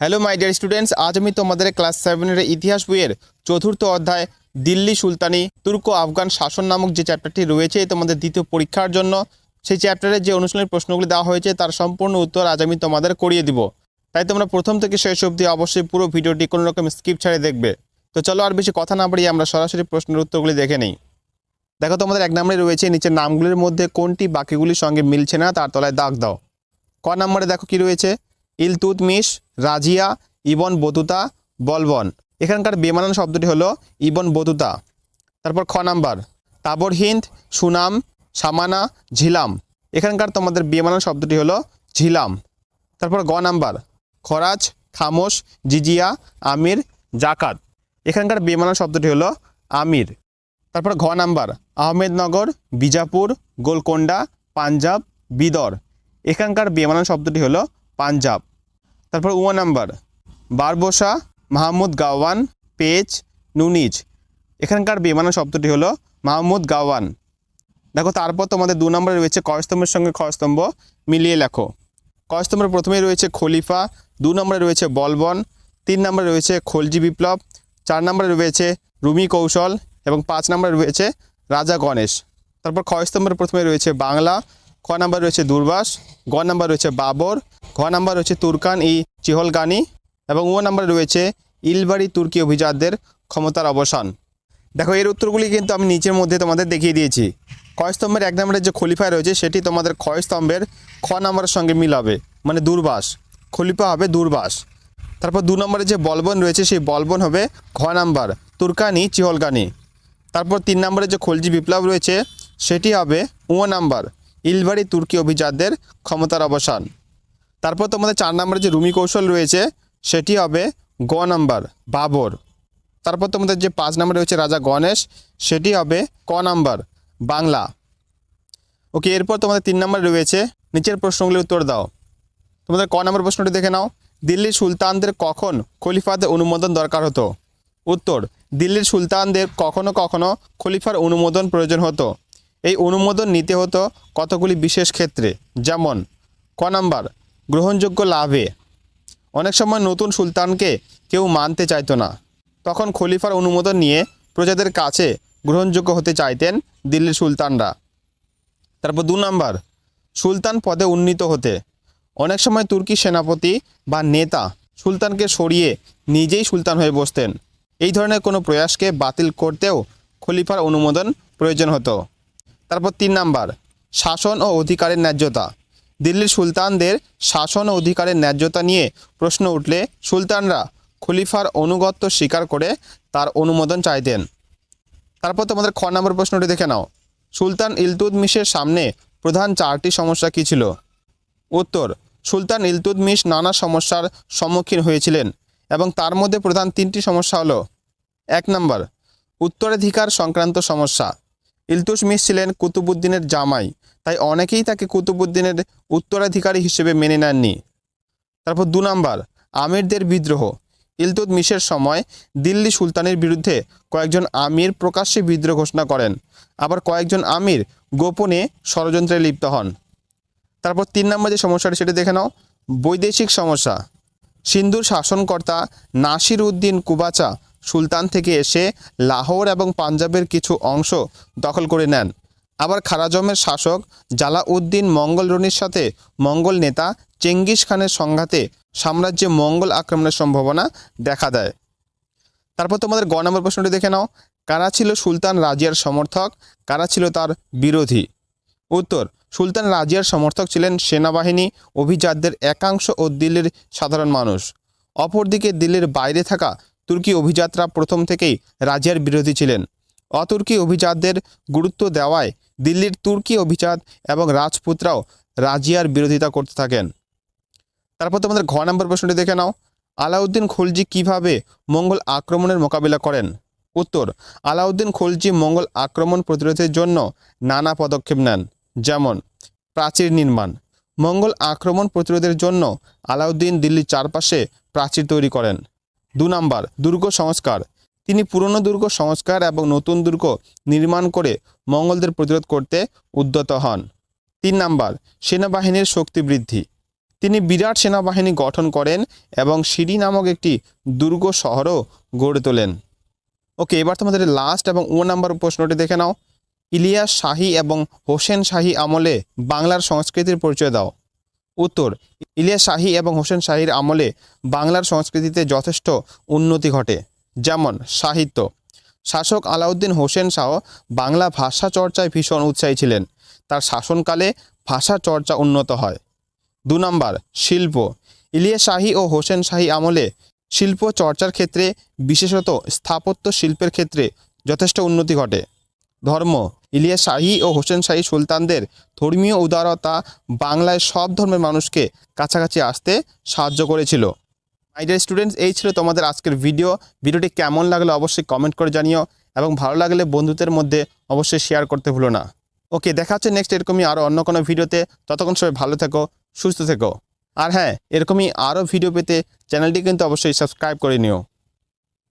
Hello my dear students আজ আমি তোমাদের ক্লাস সেভেনের ইতিহাস বইয়ের চতুর্থ অধ্যায়, দিল্লি সুলতানি তুর্ক আফগান শাসন নামক যে চ্যাপ্টারটি রয়েছে, তোমাদের দ্বিতীয় পরীক্ষার জন্য, সেই চ্যাপ্টারের যে অনুশীলনের প্রশ্নগুলি দেওয়া হয়েছে, তার সম্পূর্ণ উত্তর আজ আমি তোমাদের করিয়ে দিব। তাই তোমরা প্রথম থেকে শেষ অবধি অবশ্যই পুরো ভিডিওটি কোনো রকম স্কিপ ছাড়িয়ে দেখবে। তো চলো আর বেশি কথা না বাড়িয়ে আমরা সরাসরি প্রশ্নের উত্তরগুলি দেখে নেই। দেখো, তোমাদের এক নম্বরে রয়েছে, নিচের নামগুলির মধ্যে কোনটি বাকিগুলির সঙ্গে মিলছে না, তার তলায় দাগ দাও। ক নম্বরে দেখো কি রয়েছে? Iltutmish, Razia, Ibn Battuta, Balban. এখানকার বেমানান শব্দটি হলো ইবন বতুতা। তারপর খ নাম্বার, তাবর হিন্দ, সুনাম, সামানা, ঝিলাম। এখানকার তোমাদের বেমানান শব্দটি হলো ঝিলাম। তারপর গ নাম্বার, খরাজ, খামোশ, জিজিয়া, আমির, জাকাত। এখানকার বেমানান শব্দটি হলো আমির। তারপর ঘ নাম্বার, আহমেদনগর, বিজাপুর, গোলকোন্ডা, পাঞ্জাব, বিদর। এখানকার বেমানান শব্দটি হলো পাঞ্জাব। তারপর উ number, Barbosa, Mahmud Gawan, Paes, Nuniz. এখানকার বেমানান শব্দটি হলো মাহমুদ গাওয়ান। দেখো, তারপর তোমাদের দু নম্বরে রয়েছে কয়স্তম্ভের সঙ্গে খস্তম্ভ মিলিয়ে লেখো। কয়স্তম্ভের প্রথমেই রয়েছে খলিফা, দু নম্বরে রয়েছে বলবন, তিন নম্বরে রয়েছে খলজি বিপ্লব, চার নম্বরে রয়েছে রুমি কৌশল এবং পাঁচ নম্বরে রয়েছে রাজা গণেশ। তারপর খয়স্তম্ভের প্রথমে রয়েছে বাংলা খ নাম্বার রয়েছে দুর্বাস, গ নাম্বার রয়েছে বাবর, ঘ নাম্বার রয়েছে তুর্কান ই চিহলগানি এবং ও নাম্বার রয়েছে ইলবাড়ি তুর্কি অভিজাতদের ক্ষমতার অবসান। দেখো, এর উত্তরগুলি কিন্তু আমি নিচের মধ্যে তোমাদের দেখিয়ে দিয়েছি। ক্ষয়স্তম্ভের এক নম্বরের যে খলিফা রয়েছে, সেটি তোমাদের ক্ষয়স্তম্ভের খ নম্বরের সঙ্গে মিল হবে মানে দুর্বাস। খলিফা হবে দুর্বাস। তারপর দু নম্বরে যে বলবন রয়েছে, সেই বলবন হবে ঘ নাম্বার, তুর্কানি, চিহলগানি। তারপর তিন নম্বরে যে খলজি বিপ্লব রয়েছে, সেটি হবে ও নাম্বার ইলবাড়ি তুর্কি অভিজাতদের ক্ষমতার অবসান। তারপর তোমাদের চার নম্বরে যে রুমি কৌশল রয়েছে, সেটি হবে গ নাম্বার, বাবর। তারপর তোমাদের যে পাঁচ নম্বরে রয়েছে রাজা গণেশ, সেটি হবে ক নাম্বার, বাংলা। ওকে, এরপর তোমাদের তিন নম্বরে রয়েছে নিচের প্রশ্নগুলির উত্তর দাও। তোমাদের ক নম্বর প্রশ্নটি দেখে নাও। দিল্লির সুলতানদের কখন খলিফাদের অনুমোদন দরকার হতো? উত্তর, দিল্লির সুলতানদের কখনো কখনো খলিফার অনুমোদন প্রয়োজন হতো। এই অনুমোদন নিতে হতো কতগুলি বিশেষ ক্ষেত্রে? যেমন, ক নাম্বার, গ্রহণযোগ্য লাভে। অনেক সময় নতুন সুলতানকে কেউ মানতে চাইতো না। তখন খলিফার অনুমোদন নিয়ে প্রজাদের কাছে গ্রহণযোগ্য হতে চাইতেন দিল্লির সুলতানরা। তারপর দু নাম্বার, সুলতান পদে উন্নীত হতে। অনেক সময় তুর্কি সেনাপতি বা নেতা সুলতানকে সরিয়ে নিজেই সুলতান হয়ে বসতেন। এই ধরনের কোনো প্রয়াসকে বাতিল করতেও খলিফার অনুমোদন প্রয়োজন হতো। তারপর তিন নাম্বার, শাসন ও অধিকারের ন্যায্যতা। দিল্লির সুলতানদের শাসন ও অধিকারের ন্যায্যতা নিয়ে প্রশ্ন উঠলে সুলতানরা খলিফার অনুগত্য স্বীকার করে তার অনুমোদন চাইতেন। তারপর তোমাদের খ নম্বর প্রশ্নটি দেখে নাও। সুলতান ইলতুদমিশের সামনে প্রধান চারটি সমস্যা কী ছিল? উত্তর, সুলতান ইলতুদমিশ নানা সমস্যার সম্মুখীন হয়েছিলেন এবং তার মধ্যে প্রধান তিনটি সমস্যা হলো, এক নম্বর, উত্তরাধিকার সংক্রান্ত সমস্যা। ইলতুৎমিশ ছিলেন কুতুবুদ্দিনের জামাই, তাই অনেকেই তাকে কুতুবুদ্দিনের উত্তরাধিকারী হিসেবে মেনে নেননি। তারপর দু নম্বর, আমিরদের বিদ্রোহ। ইলতুৎমিশের সময় দিল্লি সুলতানের বিরুদ্ধে কয়েকজন আমির প্রকাশ্যে বিদ্রোহ ঘোষণা করেন। আবার কয়েকজন আমির গোপনে ষড়যন্ত্রে লিপ্ত হন। তারপর তিন নম্বর যে সমস্যাটি, সেটি দেখে নাও। বৈদেশিক সমস্যা। সিন্ধুর শাসনকর্তা নাসির উদ্দিন কুবাচা সুলতান থেকে এসে লাহোর এবং পাঞ্জাবের কিছু অংশ দখল করে নেন। আবার খারাজমের শাসক জালাউদ্দিন মঙ্গল রনির সাথে মঙ্গল নেতা চেঙ্গিস খানের সংঘাতে সাম্রাজ্যে মঙ্গল আক্রমণের সম্ভাবনা দেখা দেয়। তারপর তোমাদের গ নম্বর প্রশ্নটি দেখে নাও। কারা ছিল সুলতান রাজিয়ার সমর্থক? কারা ছিল তার বিরোধী? উত্তর, সুলতান রাজিয়ার সমর্থক ছিলেন সেনাবাহিনী, অভিজাতদের একাংশ ও দিল্লির সাধারণ মানুষ। অপরদিকে দিল্লির বাইরে থাকা তুর্কি অভিজাতরা প্রথম থেকেই রাজিয়ার বিরোধী ছিলেন। অতুর্কি অভিজাতদের গুরুত্ব দেওয়ায় দিল্লির তুর্কি অভিজাত এবং রাজপুতরাও রাজিয়ার বিরোধিতা করতে থাকেন। তারপর তোমাদের ঘ নম্বর প্রশ্নটি দেখে নাও। আলাউদ্দিন খলজি কীভাবে মঙ্গল আক্রমণের মোকাবিলা করেন? উত্তর, আলাউদ্দিন খলজি মঙ্গল আক্রমণ প্রতিরোধের জন্য নানা পদক্ষেপ নেন, যেমন প্রাচীর নির্মাণ। মঙ্গল আক্রমণ প্রতিরোধের জন্য আলাউদ্দিন দিল্লির চারপাশে প্রাচীর তৈরি করেন। দু নাম্বার, দুর্গ সংস্কার। তিনি পুরনো দুর্গ সংস্কার এবং নতুন দুর্গ নির্মাণ করে মঙ্গলদের প্রতিরোধ করতে উদ্যত হন। তিন নাম্বার, সেনাবাহিনীর শক্তি বৃদ্ধি। তিনি বিরাট সেনাবাহিনী গঠন করেন এবং সিরি নামক একটি দুর্গ শহরও গড়ে তোলেন। ওকে, এবার তোমাদের লাস্ট এবং ও নাম্বার প্রশ্নটি দেখে নাও। ইলিয়াস শাহী এবং হোসেন শাহী আমলে বাংলার সংস্কৃতির পরিচয় দাও। উত্তর, ইলিয়াস শাহী এবং হোসেন শাহীর আমলে বাংলার সংস্কৃতিতে যথেষ্ট উন্নতি ঘটে, যেমন সাহিত্য। শাসক আলাউদ্দিন হোসেন শাহ বাংলা ভাষা চর্চায় ভীষণ উৎসাহী ছিলেন। তার শাসনকালে ভাষা চর্চা উন্নত হয়। দু নম্বর, শিল্প। ইলিয়াস শাহী ও হোসেন শাহী আমলে শিল্প চর্চার ক্ষেত্রে, বিশেষত স্থাপত্য শিল্পের ক্ষেত্রে, যথেষ্ট উন্নতি ঘটে। ধর্ম। ইলিয়াস শাহী ও হোসেন শাহী সুলতানদের ধর্মীয় উদারতা বাংলায় সব ধর্মের মানুষকে কাছাকাছি আসতে সাহায্য করেছিল। মাই ডিয়ার স্টুডেন্টস এই ছিল তোমাদের আজকের ভিডিও ভিডিওটি কেমন লাগল অবশ্যই কমেন্ট করে জানিও এবং ভালো লাগলে বন্ধুদের মধ্যে অবশ্যই শেয়ার করতে ভুলো না। ওকে দেখা হচ্ছে নেক্সট এরকমই আরও অন্য কোনো ভিডিওতে ততক্ষণ সবাই ভালো থেকো, সুস্থ থেকো। আর হ্যাঁ এরকমই আরও ভিডিও পেতে চ্যানেলটি কিন্তু অবশ্যই সাবস্ক্রাইব করে নিও।